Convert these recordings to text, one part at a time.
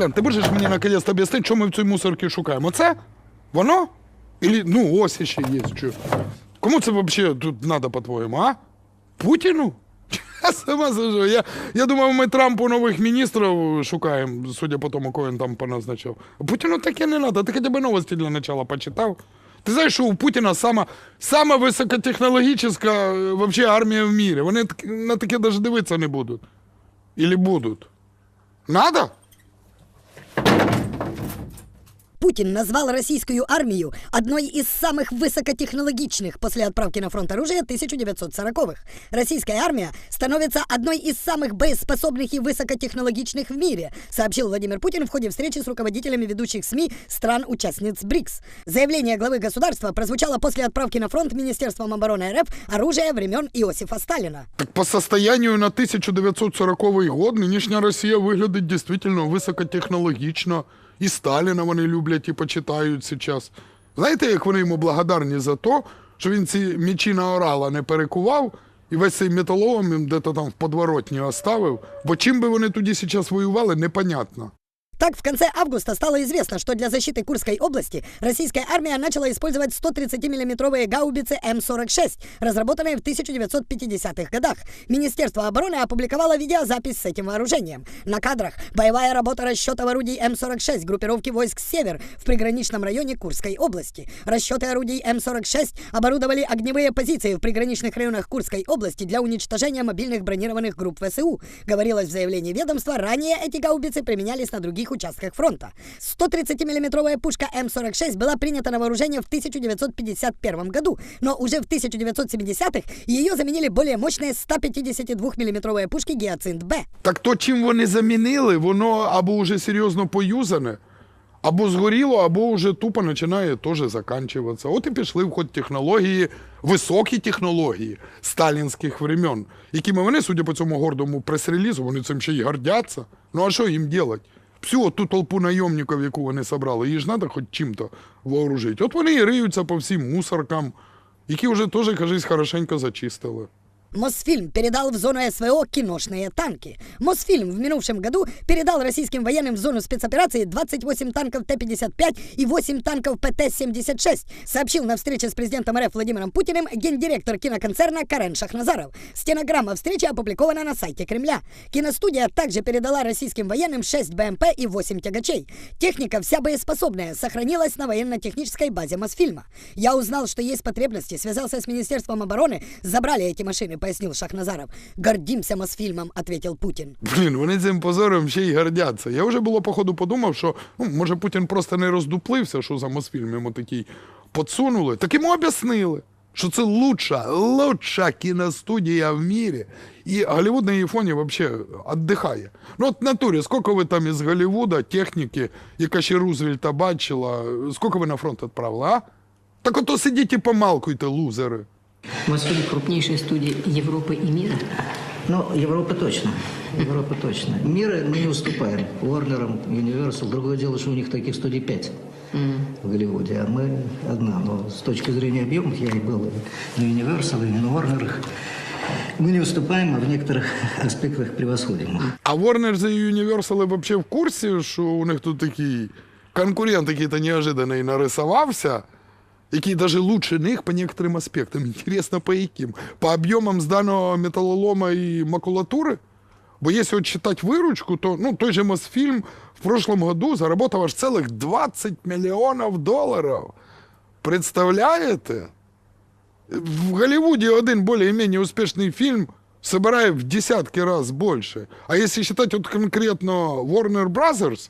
Колян, ти можеш мені наконець об'яснити, що ми в цій мусорці шукаємо? Оце? Воно? Ілі, ну, ось ще є. Що. Кому це взагалі тут треба, по-твоєму, а? Путіну? Я сама сижу. Я, я думав, ми Трампу нових міністрів шукаємо, судя по тому, кого він там поназначив. Путіну таке не треба. Ти хоча б новості для начала почитав. Ти знаєш, що у Путіна сама, сама високотехнологічна е, вообще армія в мірі. Вони на таке навіть дивитися не будуть. Или будуть. Надо? Путин назвал российскую армию одной из самых высокотехнологичных после отправки на фронт оружия 1940-х. Российская армия становится одной из самых боеспособных и высокотехнологичных в мире, сообщил Владимир Путин в ходе встречи с руководителями ведущих СМИ стран-участниц БРИКС. Заявление главы государства прозвучало после отправки на фронт Министерством обороны РФ оружия времен Иосифа Сталина. Так по состоянию на 1940 год нинішня Росія виглядить дійсно високотехнологічно. І Сталіна вони люблять і почитають зараз. Знаєте, як вони йому благодарні за те, що він ці мічі на орала не перекував і весь цей металолом їм де-то там в подворотні оставив, бо чим би вони тоді зараз воювали, непонятно. Так, в конце августа стало известно, что для защиты Курской области российская армия начала использовать 130-миллиметровые гаубицы М-46, разработанные в 1950-х годах. Министерство обороны опубликовало видеозапись с этим вооружением. На кадрах боевая работа расчетов орудий М-46 группировки войск «Север» в приграничном районе Курской области. Расчеты орудий М-46 оборудовали огневые позиции в приграничных районах Курской области для уничтожения мобильных бронированных групп ВСУ. Говорилось в заявлении ведомства, ранее эти гаубицы применялись на других участках фронта. 130-миллиметровая пушка М-46 была принята на вооружение в 1951 году, но уже в 1970-х ее заменили более мощные 152-миллиметровые пушки «Гиацинт-Б». Так то, чим вони замінили, воно або вже серйозно поюзане, або згоріло, або вже тупо починає теж заканчуватися. От і пішли в ход технології, високі технології сталінських времен, якими вони, судя по цьому гордому прес-релізу, вони цим ще й гордяться. Ну а що їм робити? Всю ту толпу найомників, яку вони зібрали, її ж треба хоч чим-то вооружити. От вони і риються по всім мусоркам, які вже теж, кажись, хорошенько зачистили. Мосфильм передал в зону СВО киношные танки. Мосфильм в минувшем году передал российским военным в зону спецоперации 28 танков Т-55 и 8 танков ПТ-76, сообщил на встрече с президентом РФ Владимиром Путиным гендиректор киноконцерна Карен Шахназаров. Стенограмма встречи опубликована на сайте Кремля. Киностудия также передала российским военным 6 БМП и 8 тягачей. Техника вся боеспособная, сохранилась на военно-технической базе Мосфильма. Я узнал, что есть потребности, связался с Министерством обороны, забрали эти машины, пояснил Шахназаров. Гордимся Мосфильмом, ответил Путин. Блін, вони цим позором ще й гордяться. Я вже було, походу, подумав, що ну, може Путін просто не роздуплився, що за Мосфільм йому такий подсунули. Так йому об'яснили, що це лучша, лучша кіностудія в мірі. І Голлівуд на її фоні взагалі віддихає. Ну от натурі, скільки ви там із Голлівуда, техніки, яка ще Рузвельта бачила, скільки ви на фронт відправили, а? Так ото сидіть і помалкуйте, лузери. Мосфильм – крупнейшая студия Европы и мира. Ну, Европа точно. Европа точно. Мира мы не уступаем. Warner, Universal. Другое дело, что у них таких студий пять в Голливуде, а мы одна. Но с точки зрения объемов я и был и на Universal, и на Warner. Мы не уступаем, а в некоторых аспектах превосходим. их. А Warner и Universal вообще в курсі, що у них тут такий конкурент, який то неожиданний нарисувався, який даже лучше них по некоторым аспектам. Интересно, по яким? По объемам зданого металлолома и макулатуры? Бо если вот считать выручку, то ну, той же Мосфильм в прошлом году заработал аж целых 20 миллионов долларов. Представляете? В Голливуде один более-менее успешный фильм собирает в десятки раз больше. А если считать вот конкретно Warner Brothers,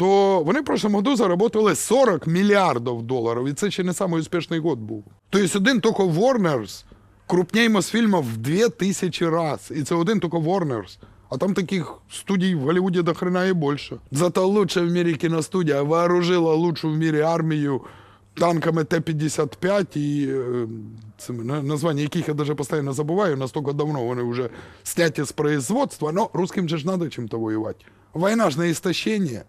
то вони в прошлом году заработали 40 мільярдів доларів, і це ще не самий успішний год був. Тобто один тільки Warners крупній Мосфільма в 2000 раз. І це один тільки Warners. А там таких студій в Голлівуді до і більше. Зато лучша в мірі кіностудія вооружила лучшу в мірі армію танками Т-55 і е, цими, названня яких я даже постійно забуваю, настільки давно вони вже сняті з производства, но русским же ж надо чим-то воювати. Війна ж на істощення.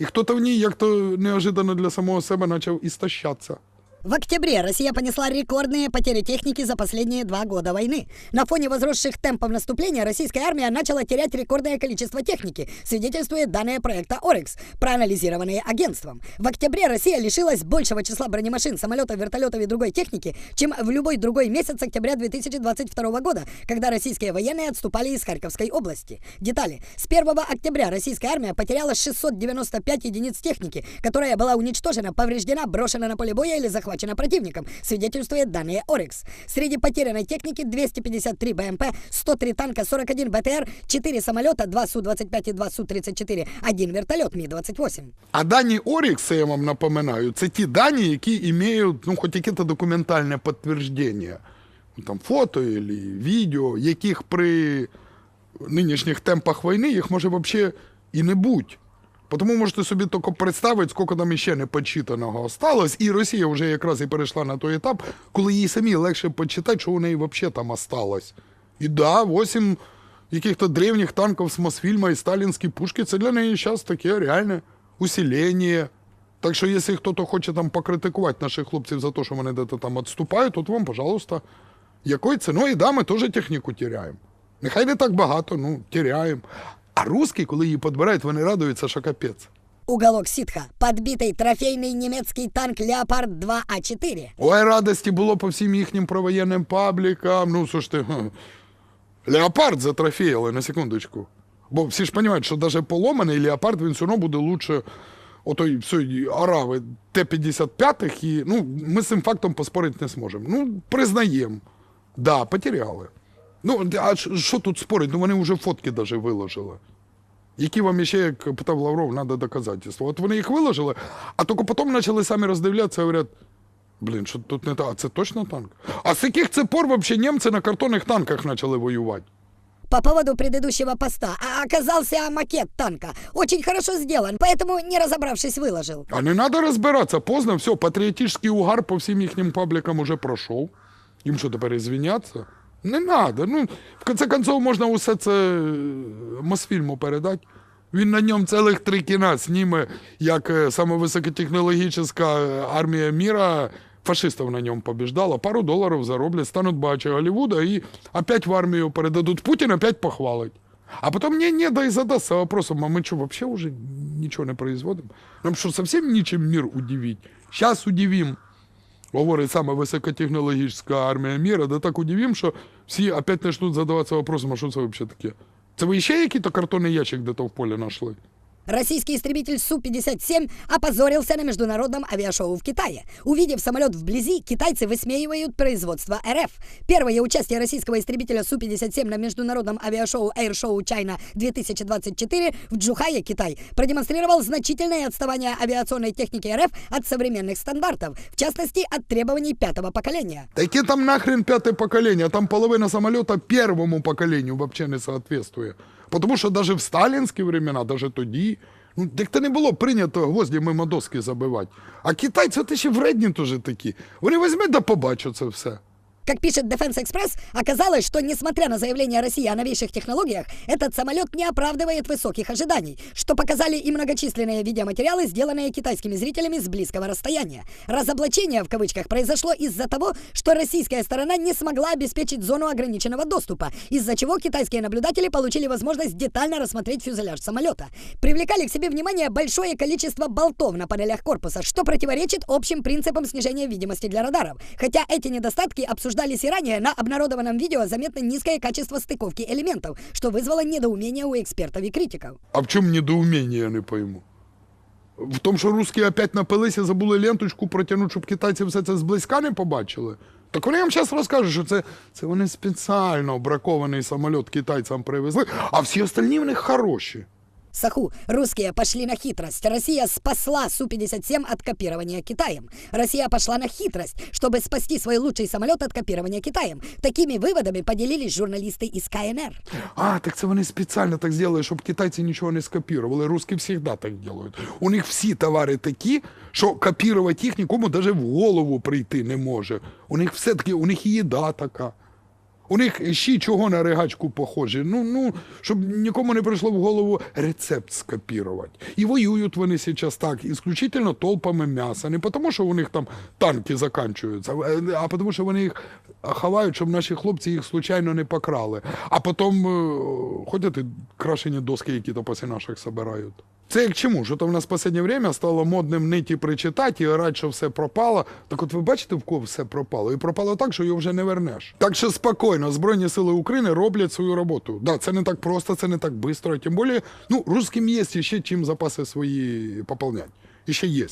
І хто-то в ній як-то неожиданно для самого себе почав істощатися. В октябре Россия понесла рекордные потери техники за последние два года войны. На фоне возросших темпов наступления российская армия начала терять рекордное количество техники, свидетельствует данные проекта «Орекс», проанализированные агентством. В октябре Россия лишилась большего числа бронемашин, самолетов, вертолетов и другой техники, чем в любой другой месяц октября 2022 года, когда российские военные отступали из Харьковской области. Детали. С 1 октября российская армия потеряла 695 единиц техники, которая была уничтожена, повреждена, брошена на поле боя или захвачена противником, свидетельствует данные Орекс. Среди потерянной техники 253 БМП, 103 танка, 41 БТР, 4 самолета, 2 Су-25 и 2 Су-34, 1 вертолет Ми-28. А дані Орікса, я вам напоминаю, це ті дані, які мають ну, хоч якесь документальне підтвердження. Ну, Там фото або відео, яких при нинішніх темпах війни їх може взагалі і не бути. Тому можете собі тільки представити, скільки там іще непочитаного осталось, і Росія вже якраз і перейшла на той етап, коли їй самі легше почитати, що у неї взагалі там осталось. І да, 8 яких-то древніх танків з Мосфільма і сталінські пушки, це для неї зараз таке реальне усилення. Так що, якщо хтось хоче там покритикувати наших хлопців за те, що вони десь там відступають, то вам, пожалуйста, якою ціною, да, ми теж техніку тіряємо. Нехай не так багато, ну, тіряємо. А русські, коли її підбирають, вони радуються, що капець. Уголок ситха. Подбитый трофейный немецкий танк Леопард 2А4. Ой, радості було по всім їхнім провоєнним паблікам. Ну, слушайте, леопард затрофеїли, на секундочку. Бо всі ж розуміють, що навіть поломаний леопард він все одно буде лучше отой всієї арави Т-55 і ну, ми з цим фактом поспорити не зможемо. Ну, признаємо. Да, потеряли. Ну, а що що тут спорить? Ну вони вже фотки навіть виложили. Які вам ще, як питав Лавров, треба доказательства. От вони їх виложили, а тільки потім почали самі роздивлятися і говорять, блін, що тут не так, а це точно танк? А з яких це пор взагалі німці на картонних танках почали воювати? По поводу предыдущего поста. А оказался макет танка. Очень хорошо сделан, поэтому, не разобравшись, выложил. А не треба розбиратися, поздно, все, патріотичний угар по всім їхнім паблікам уже пройшов. Їм що тепер ізвиняться? Не треба. Ну, в конце концов, можна усе це е, Мосфільму передати. Він на ньому цілих три кіна зніме, як е, саме високотехнологічна е, армія міра фашистів на ньому побіждала. Пару доларів зароблять, стануть багаче Голлівуда і опять в армію передадуть. Путін опять похвалить. А потом не, не, да и задастся вопросом, а мы что, вообще уже ничего не производим? Нам что, совсем ничем мир удивить? Сейчас удивим. Говорить саме високотехнологічна армія міра, да так удивим, що всі опять почнуть задаватися вопросом, а що це взагалі таке? Це ви ще якийсь картонний ящик де-то в полі знайшли? Российский истребитель Су-57 опозорился на международном авиашоу в Китае. Увидев самолет вблизи, китайцы высмеивают производство РФ. Первое участие российского истребителя Су-57 на международном авиашоу Air Show China 2024 в Джухае, Китай, продемонстрировал значительное отставание авиационной техники РФ от современных стандартов, в частности, от требований пятого поколения. Та яке там нахрен п'яте покоління? Там половина самоліта первому поколенню взагалі не соответствує. Тому що навіть в сталінські времена, навіть тоді, ну, як то не було прийнято гвозді мимо доски забивати. А китайці ти ще вредні теж такі. Вони візьмуть да побачать це все. Как пишет Defense Express, оказалось, что несмотря на заявление России о новейших технологиях, этот самолет не оправдывает высоких ожиданий, что показали и многочисленные видеоматериалы, сделанные китайскими зрителями с близкого расстояния. Разоблачение в кавычках произошло из-за того, что российская сторона не смогла обеспечить зону ограниченного доступа, из-за чего китайские наблюдатели получили возможность детально рассмотреть фюзеляж самолета. Привлекали к себе внимание большое количество болтов на панелях корпуса, что противоречит общим принципам снижения видимости для радаров. Хотя эти недостатки обсуждались и ранее, на обнародованном видео заметно низкое качество стыковки элементов, что вызвало недоумение у экспертов и критиков. А в чому недоуміння, я не пойму. В тому, що русські опять напилися, забули ленточку протягнути, щоб китайці все це зблизька не побачили. Так вони вам зараз розкажуть, що це, це вони спеціально бракований самоліт китайцям привезли, а всі остальні в них хороші. Саху, русские пошли на хитрость. Россия спасла Су-57 от копирования Китаем. Россия пошла на хитрость, чтобы спасти свой лучший самолет от копирования Китаем. Такими выводами поделились журналисты из КНР. А, так це вони спеціально так зробили, щоб китайці нічого не скопірували. Русські завжди так роблять. У них всі товари такі, що копірувати їх нікому навіть в голову прийти не може. У них все таки, у них і їда така. У них ще чого на ригачку похожі. Ну, ну, щоб нікому не прийшло в голову рецепт скопірувати. І воюють вони зараз так, ісключительно толпами м'яса. Не тому, що у них там танки закінчуються, а- а тому, що вони їх ховають, щоб наші хлопці їх случайно не покрали. А потім е, ходять і крашені доски, які то після наших собирають. Це як чому? Що то в нас в останнє время стало модним ниті причитати і орати, що все пропало. Так от ви бачите, в кого все пропало? І пропало так, що його вже не вернеш. Так що спокійно, Збройні Сили України роблять свою роботу. Да, це не так просто, це не так швидко. Тим більше, ну, русським є ще чим запаси свої поповнять. І ще є.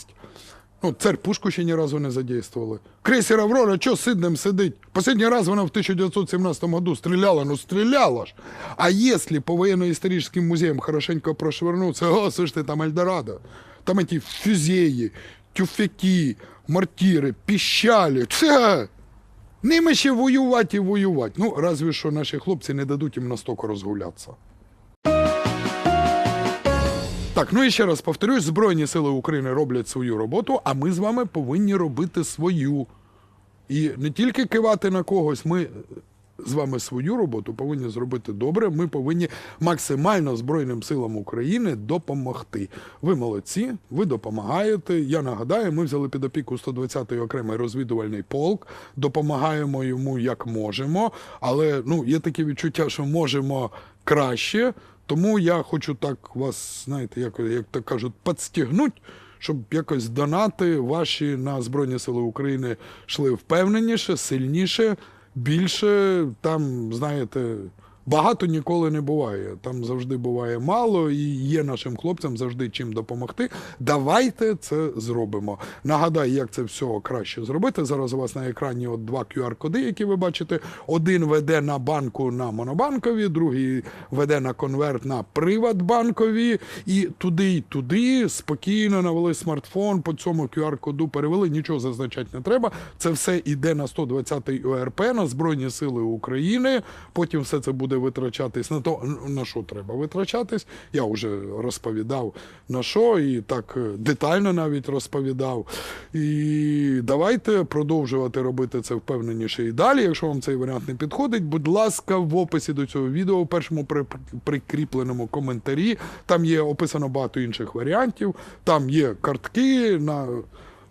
Ну, царь пушку ще ні разу не задействовали. Крейсер Аврора, що сиднем сидить? Последний раз вона в 1917 году стріляла, ну стріляла ж. А якщо по военно-історичним музеям хорошенько прошвернуться, о, слушайте, там Ельдорадо, там эти фюзеї, тюфяки, мортири, піщалі, це... Ними ще воювати і воювати. Ну, разве що наші хлопці не дадуть їм настільки розгулятися. Так, ну і ще раз повторюсь, Збройні Сили України роблять свою роботу, а ми з вами повинні робити свою. І не тільки кивати на когось, ми з вами свою роботу повинні зробити добре. Ми повинні максимально Збройним силам України допомогти. Ви молодці, ви допомагаєте. Я нагадаю, ми взяли під опіку 120-й окремий розвідувальний полк, допомагаємо йому як можемо, але ну, є таке відчуття, що можемо краще. Тому я хочу так вас, знаєте, як, як то кажуть, підстігнути, щоб якось донати ваші на Збройні Сили України йшли впевненіше, сильніше, більше. Там, знаєте, багато ніколи не буває. Там завжди буває мало, і є нашим хлопцям завжди чим допомогти. Давайте це зробимо. Нагадаю, як це все краще зробити. Зараз у вас на екрані от два QR-коди, які ви бачите. Один веде на банку на монобанкові, другий веде на конверт на приватбанкові. І туди, й туди спокійно навели смартфон, по цьому QR-коду перевели, нічого зазначати не треба. Це все йде на 120-й ОРП, на Збройні Сили України. Потім все це буде витрачатись на то, на що треба витрачатись. Я вже розповідав на що, і так е, детально навіть розповідав. І давайте продовжувати робити це впевненіше і далі. Якщо вам цей варіант не підходить, будь ласка, в описі до цього відео, в першому прикріпленому коментарі, там є описано багато інших варіантів. Там є картки на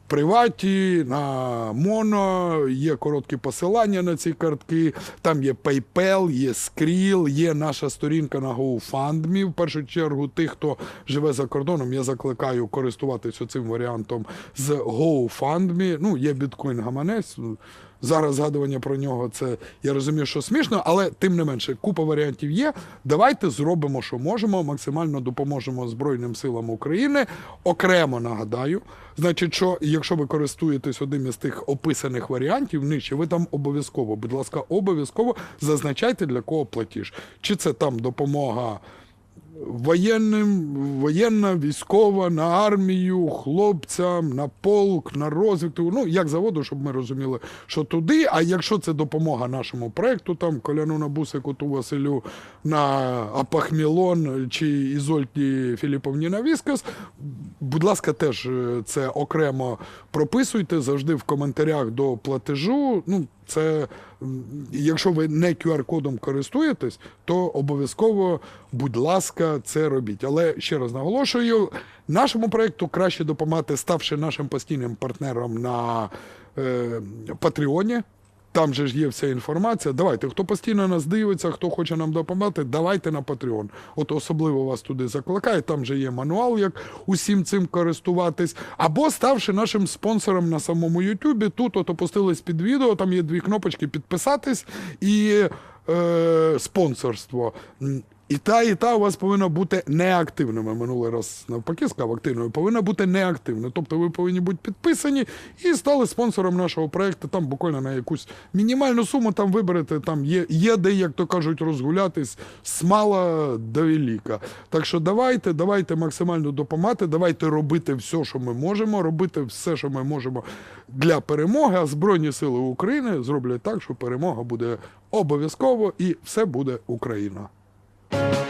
приваті, на моно, є короткі посилання на ці картки, там є PayPal, є Skrill, є наша сторінка на GoFundMe. В першу чергу, тих, хто живе за кордоном, я закликаю користуватися цим варіантом з GoFundMe. Ну, є біткоін гаманець. Зараз згадування про нього це я розумію, що смішно, але тим не менше, купа варіантів є. Давайте зробимо, що можемо, максимально допоможемо Збройним силам України. Окремо нагадаю, значить, що якщо ви користуєтесь одним із тих описаних варіантів нижче, ви там обов'язково, будь ласка, обов'язково зазначайте для кого платіж. Чи це там допомога воєнним, воєнна, військова, на армію, хлопцям, на полк, на розвідку. Ну, як заводу, щоб ми розуміли, що туди. А якщо це допомога нашому проекту, там Коляну на Бусику, ту Василю на Апахмілон чи Ізольті Філіповні на Віскас, будь ласка, теж е, це окремо прописуйте завжди в коментарях до платежу. Ну, це якщо ви не QR-кодом користуєтесь, то обов'язково, будь ласка, це робіть. Але ще раз наголошую, нашому проекту краще допомагати, ставши нашим постійним партнером на е, Патреоні. Там же ж є вся інформація. Давайте, хто постійно нас дивиться, хто хоче нам допомагати, давайте на Patreon. От особливо вас туди закликаю. Там же є мануал, як усім цим користуватись. Або ставши нашим спонсором на самому Ютубі. Тут от опустились під відео, там є дві кнопочки підписатись і е, спонсорство. І та, і та у вас повинна бути неактивними. Минулий раз навпаки сказав активною, повинна бути неактивною. Тобто ви повинні бути підписані і стали спонсором нашого проекту. Там буквально на якусь мінімальну суму там виберете. Там є, є де, як то кажуть, розгулятись з мала до велика. Так що давайте, давайте максимально допомагати, давайте робити все, що ми можемо, робити все, що ми можемо для перемоги. А Збройні Сили України зроблять так, що перемога буде обов'язково і все буде Україна. thank you